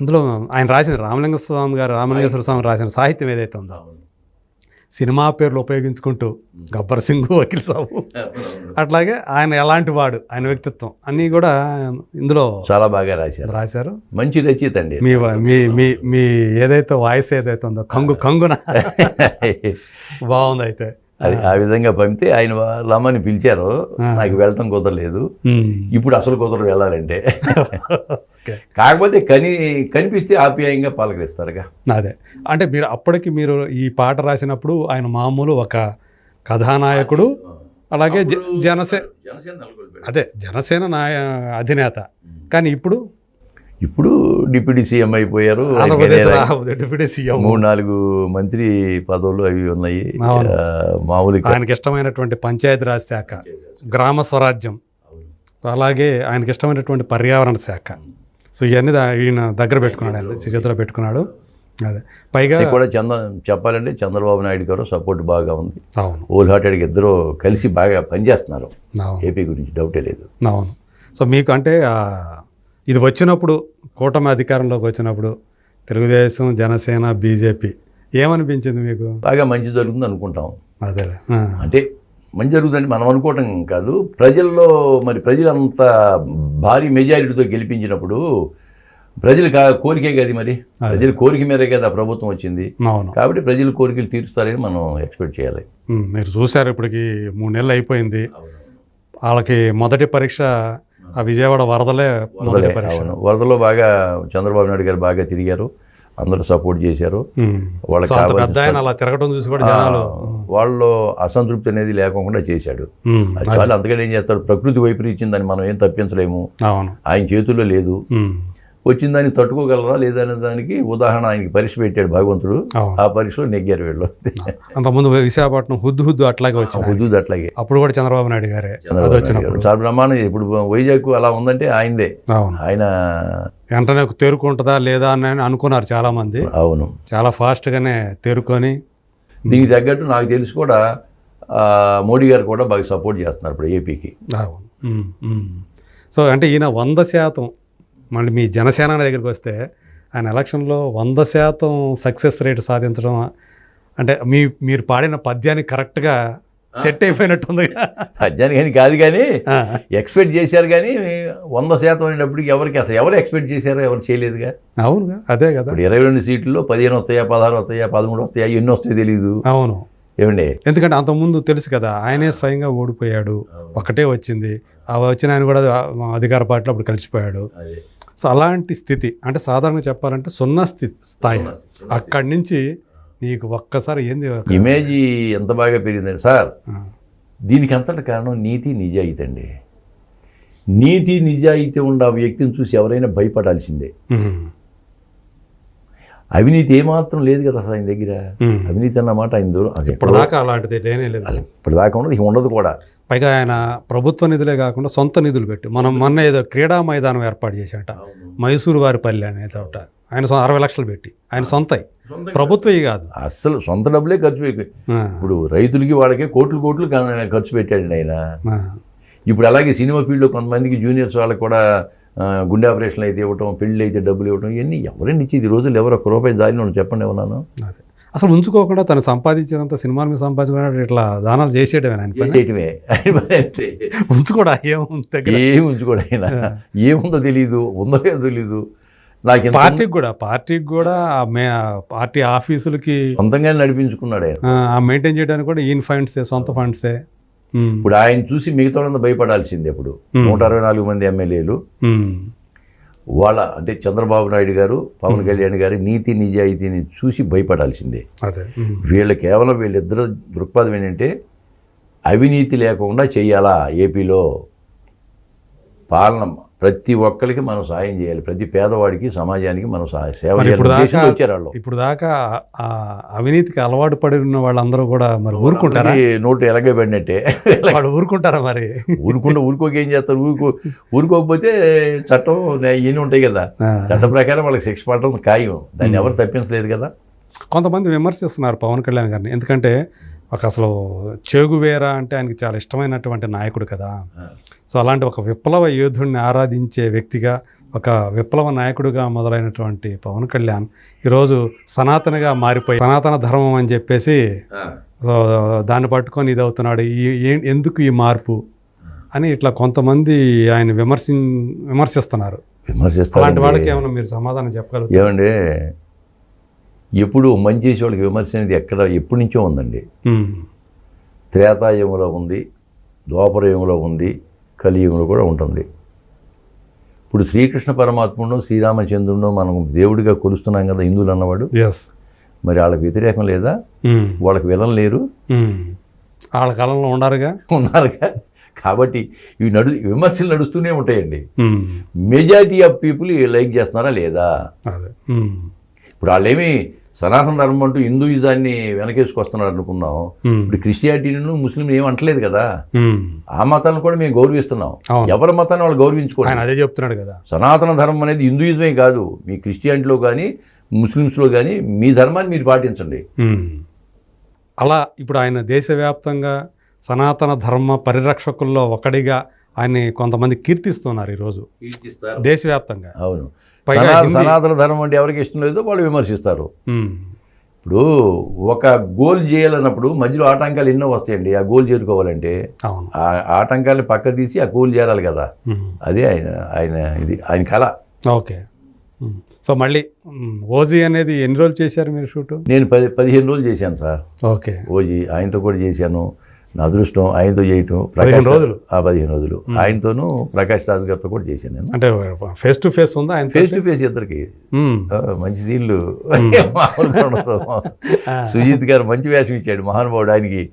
అందులో ఆయన రాసిన రామలింగ స్వామి గారు రామలింగేశ్వర స్వామి రాసిన సాహిత్యం ఏదైతే ఉందో సినిమా పేర్లు ఉపయోగించుకుంటూ గబ్బర్ సింగ్ వకీల్ సాబు. అట్లాగే ఆయన ఎలాంటి వాడు ఆయన వ్యక్తిత్వం అన్నీ కూడా ఇందులో చాలా బాగా రాశారు. రాశారు. మంచి రచయిత అండి. మీ మీ మీ ఏదైతే వాయిస్ ఏదైతే ఉందో కంగు కంగున. బాగుంది అయితే. అది ఆ. విధంగా పంపితే ఆయన రమ్మని పిలిచారు. నాకు వెళ్ళటం కుదరలేదు. ఇప్పుడు అసలు కుదరదు వెళ్ళాలంటే. కాకపోతే కని కనిపిస్తే ఆప్యాయంగా పలకరిస్తారుగా. అదే. అంటే మీరు అప్పటికి మీరు ఈ పాట రాసినప్పుడు ఆయన మామూలు ఒక కథానాయకుడు అలాగే జ- జనసే అదే జనసేన నాయ అధినేత. కానీ ఇప్పుడు? ఇప్పుడు డిప్యూటీ సీఎం అయిపోయారు. Deputy CM. మూడు నాలుగు మంత్రి పదవులు అవి ఉన్నాయి. మామూలుగా. ఆయనకి ఇష్టమైనటువంటి పంచాయతీరాజ్ శాఖ గ్రామ స్వరాజ్యం. సో అలాగే ఆయనకి ఇష్టమైనటువంటి పర్యావరణ శాఖ. సో ఇవన్నీ ఈయన దగ్గర పెట్టుకున్నాడు చేతిలో పెట్టుకున్నాడు. అదే. పైగా కూడా చంద్ర చెప్పాలంటే చంద్రబాబు నాయుడు గారు సపోర్ట్ బాగా ఉంది. అవును. ఓల్ హార్టెడ్గా ఇద్దరు కలిసి బాగా పనిచేస్తున్నారు. ఏపీ గురించి డౌటే లేదు. అవును. సో మీకు అంటే ఇది వచ్చినప్పుడు కూటమి అధికారంలోకి వచ్చినప్పుడు తెలుగుదేశం జనసేన బీజేపీ ఏమనిపించింది మీకు? బాగా మంచి జరుగుతుంది అనుకుంటాం అదే అంటే మంచి జరుగుతుందని మనం అనుకోవటం కాదు. ప్రజల్లో మరి ప్రజలు అంత భారీ మెజారిటీతో గెలిపించినప్పుడు ప్రజలు కా కోరికే కదా మరి. ప్రజల కోరిక మీదే కదా ప్రభుత్వం వచ్చింది. కాబట్టి ప్రజల కోరికలు తీరుస్తారని మనం ఎక్స్పెక్ట్ చేయాలి. మీరు చూశారు ఇప్పటికి మూడు నెలలు అయిపోయింది. వాళ్ళకి మొదటి పరీక్ష ఆ విజయవాడ వరదలే మొదటి పరీక్ష. అవును. వరదలో బాగా చంద్రబాబు నాయుడు గారు బాగా తిరిగారు. అందరూ సపోర్ట్ చేశారు. వాళ్ళకి వాళ్ళలో అసంతృప్తి అనేది లేకుండా చేశాడు. చాలా అంతకంటే ఏం చేస్తాడు ప్రకృతి వైపరీత్యిందని మనం ఏం తప్పించలేము. ఆయన చేతుల్లో లేదు. వచ్చిన దాన్ని తట్టుకోగలరా లేదనే దానికి ఉదాహరణ ఆయనకి పరీక్ష పెట్టాడు భగవంతుడు. ఆ పరీక్షలో నెగ్గారు వీళ్ళు. అంతకుముందు విశాఖపట్నం హుద్దు హుద్దు అట్లాగే వచ్చింది. హుజూద్ అట్లాగే. అప్పుడు కూడా చంద్రబాబు నాయుడు గారే. చంద్రబాబు వచ్చినప్పుడు. చాలా బ్రహ్మాండం ఇప్పుడు వైజాగ్ అలా ఉందంటే ఆయనదే. అవును. ఆయన వెంటనే తేరుకుంటుందా లేదా అని అనుకున్నారు చాలా మంది అవును. చాలా ఫాస్ట్గానే తేరుకొని. దీనికి తగ్గట్టు నాకు తెలిసి కూడా మోడీ గారు కూడా బాగా సపోర్ట్ చేస్తున్నారు ఇప్పుడు ఏపీకి అవును. సో అంటే ఈయన వంద శాతం మళ్ళీ మీ జనసేన దగ్గరికి వస్తే ఆయన ఎలక్షన్లో వంద శాతం సక్సెస్ రేట్ సాధించడం అంటే మీ మీరు పాడిన పద్యానికి కరెక్ట్గా సెట్ అయిపోయినట్టుంది. పద్యానికి కానీ కాదు కానీ ఎక్స్పెక్ట్ చేశారు కానీ వంద శాతం అనేటప్పటికి ఎవరికి అసలు ఎవరు ఎక్స్పెక్ట్ చేశారో ఎవరు చేయలేదుగా. అవునుగా అదే కదా. ఇప్పుడు ఇరవై రెండు సీట్లలో పదిహేను వస్తాయా పదహారు వస్తాయా పదమూడు వస్తాయా ఎన్ని వస్తాయో తెలియదు అవును. ఏమండి? ఎందుకంటే అంతకుముందు తెలుసు కదా ఆయనే స్వయంగా ఓడిపోయాడు. ఒకటే వచ్చింది. ఆ వచ్చిన ఆయన కూడా అధికార పార్టీలో అప్పుడు కలిసిపోయాడు. సో అలాంటి స్థితి అంటే సాధారణంగా చెప్పాలంటే సున్నా స్థితి స్థాయి. అక్కడి నుంచి నీకు ఒక్కసారి ఏంది? ఇమేజ్ ఎంత బాగా పెరిగిందండి. సార్ దీనికి అంతటి కారణం నీతి నిజాయితీ అండి. నీతి నిజాయితీ ఉన్న వ్యక్తిని చూసి ఎవరైనా భయపడాల్సిందే. అవినీతి ఏమాత్రం లేదు కదా అసలు ఆయన దగ్గర. అవినీతి అన్నమాట ఆయన దూరం. అది ఇప్పటిదాకా అలాంటిది లేనే లేదు. ఇప్పటిదాకా ఉండదు ఉండదు కూడా. పైగా ఆయన ప్రభుత్వ నిధులే కాకుండా సొంత నిధులు పెట్టి. మనం మొన్న ఏదో క్రీడా మైదానం ఏర్పాటు చేశాట. మైసూరు వారి పల్లె అనే చోట ఆయన అరవై లక్షలు పెట్టి. ఆయన సొంతయి. ప్రభుత్వవి కాదు. అస్సలు సొంత డబ్బులే ఖర్చు ఇప్పుడు రైతులకి వాళ్ళకే కోట్లు కోట్లు ఖర్చు పెట్టాడండి ఆయన. ఇప్పుడు అలాగే సినిమా ఫీల్డ్లో కొంతమందికి జూనియర్స్ వాళ్ళకి కూడా గుండె ఆపరేషన్లు అయితే ఇవ్వటం పెళ్ళి అయితే డబ్బులు ఇవ్వటం ఇవన్నీ ఎవరండి ఇచ్చేది? ఈ రోజులు ఎవరు ఒక్క రూపాయి వాళ్ళు చెప్పండి ఏమన్నాను అదే. అసలు ఉంచుకోకుండా తను సంపాదించినంత సినిమాల మీద సంపాదించుకున్నట్టు ఇట్లా దానాలు చేసేయడమే ఆయన చేసేయటమే. ఉంచుకోడా? ఏం దగ్గర? ఏం ఉంచుకోడు ఆయన? ఏముందో తెలియదు ఉందో లేదో తెలీదు. నాకు పార్టీకి కూడా పార్టీకి కూడా పార్టీ ఆఫీసులకి సొంతంగానే నడిపించుకున్నాడు ఆయన. మెయింటైన్ చేయడానికి కూడా ఈయన ఫండ్సే సొంత ఫండ్సే ఇప్పుడు ఆయన చూసి మిగతా భయపడాల్సిందే ఇప్పుడు. నూట అరవై నాలుగు మంది ఎమ్మెల్యేలు. వాళ్ళ అంటే చంద్రబాబు నాయుడు గారు పవన్ కళ్యాణ్ గారి నీతి నిజాయితీని చూసి భయపడాల్సిందే. వీళ్ళ కేవలం వీళ్ళిద్దరు దృక్పథం ఏంటంటే అవినీతి లేకుండా చేయాలా ఏపీలో పాలన ప్రతి ఒక్కరికి మనం సాయం చేయాలి. ప్రతి పేదవాడికి సమాజానికి మనం సేవ చేయాలి. ఇప్పుడు దాకా- ఉద్దేశంతో వచ్చారు వాళ్ళు. ఇప్పుడు దాకా ఆ అవినీతికి అలవాటు పడి ఉన్న వాళ్ళందరూ కూడా మరి ఊరుకుంటారా? నోటు ఎలగబడినట్టే. వాళ్ళు ఊరుకుంటారా మరి? ఊరుకుంటే ఊరుకోక ఏం చేస్తారు? ఊరుకో ఊరుకోకపోతే చట్టం ఇవన్నీ ఉంటాయి కదా. చట్టం ప్రకారం వాళ్ళకి శిక్ష పడటం ఖాయం. దాన్ని ఎవరు తప్పించలేదు కదా. కొంతమంది విమర్శిస్తున్నారు పవన్ కళ్యాణ్ గారిని. ఎందుకంటే ఒక అసలు చేగువేరా అంటే ఆయనకి చాలా ఇష్టమైనటువంటి నాయకుడు కదా. సో అలాంటి ఒక విప్లవ యోధుడిని ఆరాధించే వ్యక్తిగా ఒక విప్లవ నాయకుడిగా మొదలైనటువంటి పవన్ కళ్యాణ్ ఈరోజు సనాతనగా మారిపోయి సనాతన ధర్మం అని చెప్పేసి సో దాన్ని పట్టుకొని ఇది అవుతున్నాడు ఈ ఎందుకు ఈ మార్పు అని ఇట్లా కొంతమంది ఆయన విమర్శి విమర్శిస్తున్నారు. అలాంటి విమర్శిస్తారు వాళ్ళకి ఏమైనా మీరు సమాధానం చెప్పగలుగుతారు? ఏమండి ఎప్పుడు మంచి చేసే వాళ్ళకి విమర్శ అనేది ఎక్కడ ఎప్పటి నుంచో ఉందండి. త్రేతాయుగంలో ఉంది ద్వాపరయుగంలో ఉంది కలియుగంలో కూడా ఉంటుంది. ఇప్పుడు శ్రీకృష్ణ పరమాత్ముడు శ్రీరామచంద్రుడు మనం దేవుడిగా కొలుస్తున్నాం కదా హిందువులు అన్నవాడు. ఎస్ మరి వాళ్ళకి వ్యతిరేకం లేదా? వాళ్ళకి విలం లేరు. వాళ్ళ కాలంలో ఉండారుగా ఉన్నారుగా. కాబట్టి ఇవి నడు విమర్శలు నడుస్తూనే ఉంటాయండి. మెజారిటీ ఆఫ్ పీపుల్ లైక్ చేస్తున్నారా లేదా. ఇప్పుడు వాళ్ళేమి సనాతన ధర్మం అంటూ హిందూయిజాన్ని వెనకేసుకొస్తున్నారు అనుకుందాం. ఉమ్. ఇప్పుడు క్రిస్టియానిటీను ముస్లిం ఏం అంటలేదు కదా. ఆ మతాలను కూడా మేము గౌరవిస్తున్నాం. ఎవరి మతాన్ని వాళ్ళు గౌరవించుకోండి ఆయన అదే చెప్తున్నాడు కదా. సనాతన ధర్మం అనేది హిందూయిజమే కాదు. మీ క్రిస్టియానిటీలో కానీ ముస్లిమ్స్లో కానీ మీ ధర్మాన్ని మీరు పాటించండి. అలా ఇప్పుడు ఆయన దేశవ్యాప్తంగా సనాతన ధర్మ పరిరక్షకుల్లో ఒకడిగా ఆయన్ని కొంతమంది కీర్తిస్తున్నారు ఈరోజు. దేశవ్యాప్తంగా. అవును. సనాతన ధర్మం అంటే ఎవరికి ఇష్టం లేదో వాళ్ళు విమర్శిస్తారు. ఇప్పుడు ఒక గోల్ చేయాలన్నప్పుడు మధ్యలో ఆటంకాలు ఎన్నో వస్తాయండి. ఆ గోల్ చేరుకోవాలంటే ఆ ఆటంకాలని పక్క తీసి ఆ గోల్ చేరాలి కదా. అదే ఆయన ఆయన ఇది ఆయన కళ. ఓకే. సో మళ్ళీ ఓజీ అనేది ఎన్ని రోజులు చేశారు మీరు షూటు? నేను పది పదిహేను రోజులు చేశాను సార్. ఓకే. ఓజీ ఆయనతో కూడా చేశాను. నా అదృష్టం ఆయనతో చేయటం పదిహేను రోజులు? ఆ, పదిహేను రోజులు. ఆయనతోనూ ప్రకాష్ రాజ్ గారితో కూడా చేశాను నేను. అంటే ఫేస్ టు ఫేస్ ఉందా ఆయన ఫేస్ టు ఫేస్ ఇద్దరికి. మంచి సీన్లు. సుజిత్ గారు మంచి వేషం ఇచ్చాడు. మహానుభావుడు ఆయనకి.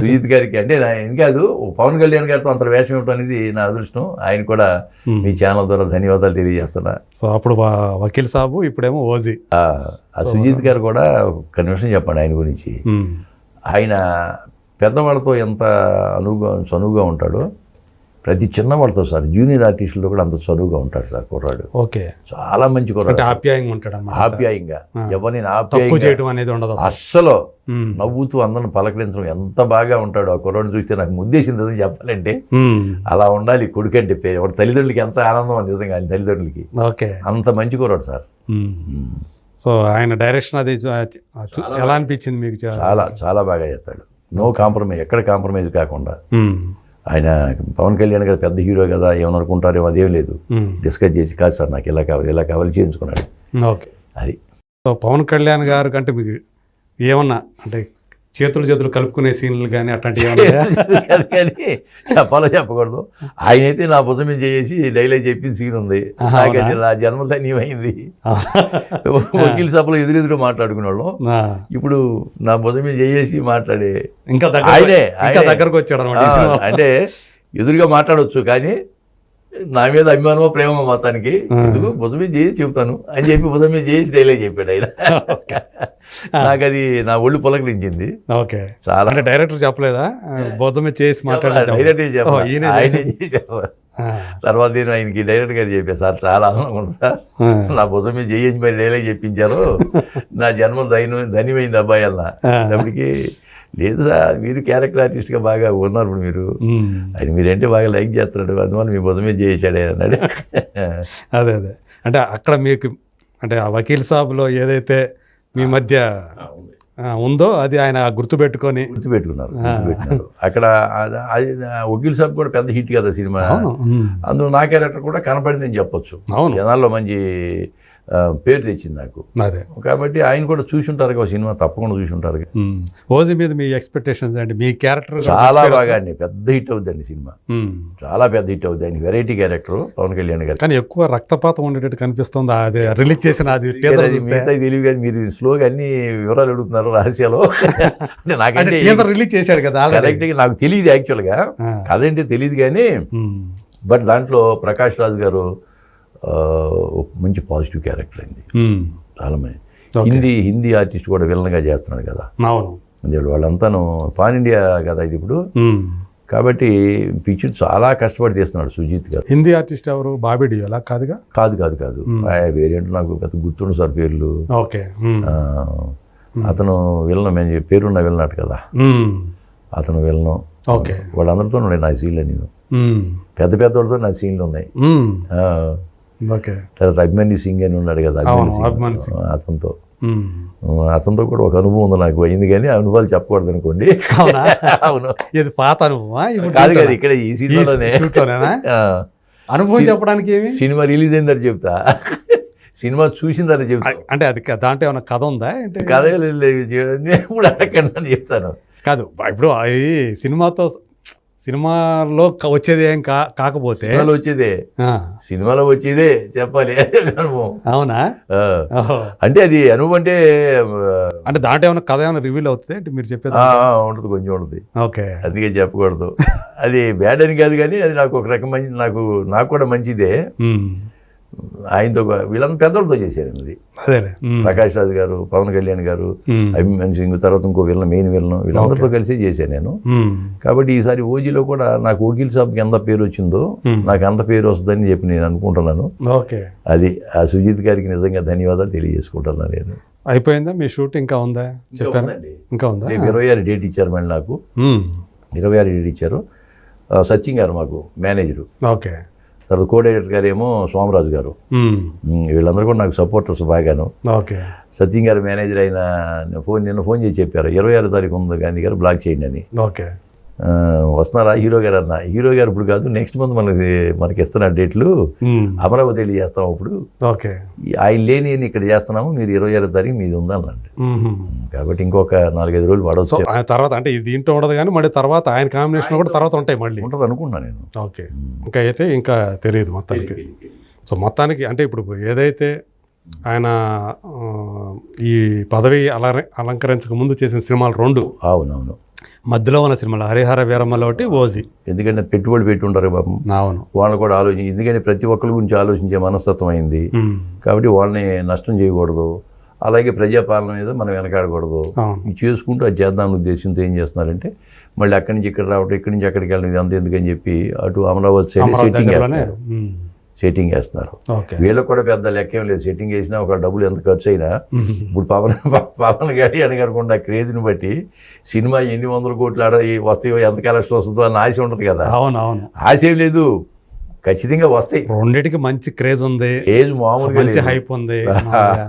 సుజిత్ గారికి అంటే ఏం కాదు పవన్ కళ్యాణ్ గారితో అంత వేషం ఇవ్వడం అనేది నా అదృష్టం. ఆయన కూడా మీ ఛానల్ ద్వారా ధన్యవాదాలు తెలియజేస్తున్నా. సో అప్పుడు వకీల్ సాబు ఇప్పుడేమో ఓజీ. ఆ ఆ సుజిత్ గారు కూడా నిమిషం చెప్పండి ఆయన గురించి. ఆయన పెద్దవాళ్ళతో ఎంత అనువుగా చనువుగా ఉంటాడో ప్రతి చిన్నవాళ్ళతో సార్ జూనియర్ ఆర్టిస్టులతో కూడా అంత చనువుగా ఉంటాడు సార్ కుర్రాడు. ఓకే. చాలా మంచి కుర్రాడు ఆప్యాయంగా ఉంటాడు ఆప్యాయంగా. ఎవరిని తప్పు ఆప్యాయంగా చేయడం అనేది ఉండదు అసలు. అస్సలు. నవ్వుతూ అందరిని పలకరించడం ఎంత బాగా ఉంటాడు ఆ కుర్రాడిని చూస్తే నాకు ముద్దేసింది అసలు చెప్పాలంటే. అలా ఉండాలి కొడుకంటే పేరు వాడి తల్లిదండ్రులకి ఎంత ఆనందం అని నిజంగా ఆయన తల్లిదండ్రులకి. ఓకే. అంత మంచి కుర్రాడు సార్. సో ఆయన డైరెక్షన్ అది ఎలా అనిపించింది మీకు చాలా చాలా బాగా చేస్తాడు. నో కాంప్రమైజ్ ఎక్కడ కాంప్రమైజ్ కాకుండా. ఆయన పవన్ కళ్యాణ్ గారు పెద్ద హీరో కదా ఏమని అనుకుంటారేమో అదేం లేదు. డిస్కస్ చేసి కాదు సార్ నాకు ఇలా కావాలి ఇలా కావాలి చేయించుకున్నాడు. ఓకే. అది. సో పవన్ కళ్యాణ్ గారు కంటే మీకు ఏమన్నా అంటే చేతులు చేతులు కలుపుకునే సీన్లు కానీ అట్లాంటివి కానీ చెప్పాలో చెప్పకూడదు. ఆయన అయితే నా భుజం మీద చేసి డైలాగ్ చెప్పిన సీన్ ఉంది. నాకు అది నా జన్మ ధన్యమైంది. వకీల్ సభలో ఎదురెదురు మాట్లాడుకునేవాళ్ళం. నా- ఇప్పుడు నా భుజం మీద చేసి మాట్లాడే ఇంకా ఆయనే ఇంకా. దగ్గరకు వచ్చాడు అంటే ఎదురుగా మాట్లాడవచ్చు కానీ నా మీద అభిమానమో ప్రేమ మొత్తానికి ఎందుకు? భుజం మీద చేసి చెబుతాను. అని చెప్పి భుజం మీద చేసి డైలాగ్ చెప్పాడు ఆయన. నాకు అది నా ఒళ్ళు పులకరించింది. ఓకే. చాలా అంటే డైరెక్టర్ చెప్పలేదా? భోజమే చేసి మాట్లాడారు చెప్పాలి తర్వాత నేను ఆయనకి డైరెక్ట్ గారు చెప్పాను సార్ చాలా ఆనందంగా ఉంది సార్. నా భుజం మీద చేయించి మరి డైలాగ్ చెప్పించారు. నా జన్మ ధైర్యం ధన్యమైంది అబ్బాయి అన్న అప్పటికి లేదు సార్ మీరు క్యారెక్టర్ ఆర్టిస్ట్గా బాగా ఉన్నారు ఇప్పుడు మీరు. ఆయన మీరంటే బాగా లైక్ చేస్తున్నాడు అందువల్ల మీ భుజం మీద చేసాడు అన్నాడు. అదే అదే. అంటే అక్కడ మీకు అంటే ఆ వకీల్ సాబ్లో ఏదైతే మీ మధ్య ఉందో. అది ఆయన గుర్తుపెట్టుకొని. గుర్తుపెట్టుకున్నారు అక్కడ అది- వకీల్ సాబ్ కూడా పెద్ద హిట్ కదా సినిమా. అందులో నా క్యారెక్టర్ కూడా కనపడిందని చెప్పొచ్చు. అవును. జనాల్లో మంచి పేరు తెచ్చింది నాకు. అదే. కాబట్టి ఆయన కూడా చూసి ఉంటారు సినిమా తప్పకుండా చూసి ఉంటారు. ఓజీ మీద మీ ఎక్స్పెక్టేషన్స్ అంటే మీ క్యారెక్టర్ చాలా బాగా అండి పెద్ద హిట్ అవుద్దండి సినిమా. చాలా పెద్ద హిట్ అవుద్ది ఆయన వెరైటీ క్యారెక్టర్ పవన్ కళ్యాణ్ గారు. కానీ ఎక్కువ రక్తపాతం ఉండేటట్టు కనిపిస్తుంది అది రిలీజ్ చేసిన అది తెలివి కానీ మీరు స్లోగా అన్ని వివరాలు అడుగుతున్నారు రహస్యాలు. నాకంటే రిలీజ్ చేశాడు కదా కరెక్ట్గా నాకు తెలియదు యాక్చువల్గా ఏంటి తెలియదు కానీ. బట్ దాంట్లో ప్రకాష్ రాజ్ గారు మంచి పాజిటివ్ క్యారెక్టర్ అయింది. చాలా హిందీ హిందీ ఆర్టిస్ట్ కూడా విలన్గా చేస్తున్నాడు కదా. అవును. అందులో వాళ్ళంతాను పాన్ ఇండియా కదా ఇది ఇప్పుడు. కాబట్టి పిక్చర్ చాలా కష్టపడి తీస్తున్నాడు సుజీత్ గారు. హిందీ ఆర్టిస్ట్ ఎవరు? బాబీ డియో అలా కాదుగా? కాదు కాదు కాదు. ఆ వేరియంట్ నాకు పెద్ద గుర్తుండు సార్ పేర్లు. ఓకే. అతను విలన్ మేము పేరున్న విలనాడు కదా. అతను విలను. ఓకే. వాళ్ళందరితో ఉన్నాయి నా సీన్లు నేను. పెద్ద పెద్ద వాళ్ళతో నా సీన్లు ఉన్నాయి. తర్వాత అభిమన్యు సింగ్ అని ఉన్నాడు కదా సింగ్. అతనితో. అతనితో కూడా ఒక అనుభవం ఉంది నాకు. అయింది కానీ ఆ అనుభవాలు చెప్పకూడదు అనుకోండి అవునా? అవును. ఇది పాత ఇప్పుడు కాదు? కాదు ఇక్కడ ఈ సినిమాలోనే అనుభవం చెప్పడానికి ఏమి? సినిమా రిలీజ్ అయిందని చెప్తా. సినిమా చూసిందని చెప్తా. అంటే అది దాంట్లో ఏమైనా కథ ఉందా? కథ ఇప్పుడు అడగండి అని చెప్తాను. కాదు ఇప్పుడు సినిమాతో సినిమాలో వచ్చేది ఏం కా కాకపోతే సినిమాలో వచ్చేదే. సినిమాలో వచ్చేదే చెప్పాలి. అనుభవం. అవునా. అంటే అది అనుభవం అంటే అంటే దాంట్లో ఏమైనా కథ ఏమైనా రివీల్ అవుతుంది? అంటే మీరు చెప్పేది ఉంటుంది కొంచెం ఉంటుంది. ఓకే. అందుకే చెప్పకూడదు. అది బ్యాడ్ అని కాదు కానీ అది నాకు ఒక రకమైన నాకు నాకు కూడా మంచిదే. ఆయనతో వీళ్ళంతా పెద్దలతో చేశారు అది. ప్రకాష్ రాజు గారు పవన్ కళ్యాణ్ గారు మ్మ్. అభిమన్యు సింగ్ తర్వాత ఇంకో వీళ్ళ మెయిన్ వీళ్ళను వీళ్ళందరితో కలిసి చేశాను నేను. కాబట్టి ఈసారి ఓజీలో కూడా నాకు వకీల్ సాబ్కి ఎంత పేరు వచ్చిందో. నాకు అంత పేరు వస్తుందని చెప్పి నేను అనుకుంటున్నాను. ఓకే. అది ఆ సుజిత్ గారికి నిజంగా ధన్యవాదాలు తెలియజేసుకుంటున్నాను నేను. అయిపోయిందా? మీ షూట్ ఇంకా ఉందా? చెప్పారా? ఇంకా ఉందా? ఇరవై ఆరు డేట్ ఇచ్చారు మళ్ళీ నాకు. ఇరవై ఆరు డేట్ ఇచ్చారు. సచిన్ గారు మాకు మేనేజరు ఓకే. తర్వాత కో డైరెక్టర్ గారు. ఏమో సోమరాజు గారు వీళ్ళందరూ కూడా నాకు సపోర్టర్స్ బాగాను. ఓకే. సత్యం గారు మేనేజర్ అయిన ఫోన్ నిన్న ఫోన్ చేసి చెప్పారు ఇరవై ఆరు తారీఖు ఉంది గాంధీ గారు బ్లాక్ చేయండి అని. ఓకే. వస్తున్నారా? హీరో గారు అన్న. హీరో గారు ఇప్పుడు కాదు నెక్స్ట్ మంత్ మనకి మనకి ఇస్తున్న డేట్లు. అమరావతి వెళ్ళి చేస్తాం అప్పుడు. ఓకే. ఆయన లేని ఇక్కడ చేస్తున్నాము మీరు ఇరవై ఆరో తారీఖు మీది ఉందనండి. కాబట్టి ఇంకొక నాలుగైదు రోజులు పడవచ్చు. ఆయన తర్వాత అంటే ఇది దీంట్లో ఉండదు కానీ మళ్ళీ తర్వాత ఆయన కాంబినేషన్ కూడా తర్వాత ఉంటాయి మళ్ళీ. ఉంటుంది అనుకున్నాను నేను. ఓకే. ఇంకా అయితే ఇంకా తెలియదు మొత్తానికి. సో మొత్తానికి అంటే ఇప్పుడు ఏదైతే ఆయన ఈ పదవి అల అలంకరించక ముందు చేసిన సినిమాలు రెండు. అవునవును. మధ్యలో ఉన్న సినిమాలు. హరిహర వీరమ్మలో ఒకటి ఓజీ. ఎందుకంటే పెట్టుబడి పెట్టి ఉంటారు పాపం. అవును. వాళ్ళు కూడా ఆలోచించి ఎందుకంటే ప్రతి ఒక్కరి గురించి ఆలోచించే మనస్తత్వం అయింది. కాబట్టి వాళ్ళని నష్టం చేయకూడదు. అలాగే ప్రజాపాలన మీద మనం వెనకాడకూడదు. చేసుకుంటూ అది చేద్దాం ఉద్దేశంతో ఏం చేస్తున్నారంటే మళ్ళీ అక్కడి నుంచి ఇక్కడ రావడం ఇక్కడి నుంచి అక్కడికి వెళ్ళడం అంత ఎందుకని చెప్పి అటు అమరావతి సైడ్ సెట్టింగ్ మ్మ్. సెట్టింగ్ వేస్తున్నారు. వీళ్ళకి కూడా పెద్ద లెక్క ఏం లేదు. సెట్టింగ్ వేసినా ఒక డబ్బులు ఎంత ఖర్చు అయినా ఇప్పుడు పవన్ పవన్ గారి అనగారుకుండా క్రేజ్ని బట్టి సినిమా ఎన్ని వందల కోట్లు ఆడ వస్తాయో ఎంత కలెక్షన్ వస్తుందో అని ఆశ ఉంటుంది కదా. అవును అవును ఆశ ఏం లేదు. ఖచ్చితంగా వస్తాయి. రెండిటికి మంచి క్రేజ్ ఉంది. ఏజ్ మామూలుగా మంచి హైప్ ఉంది.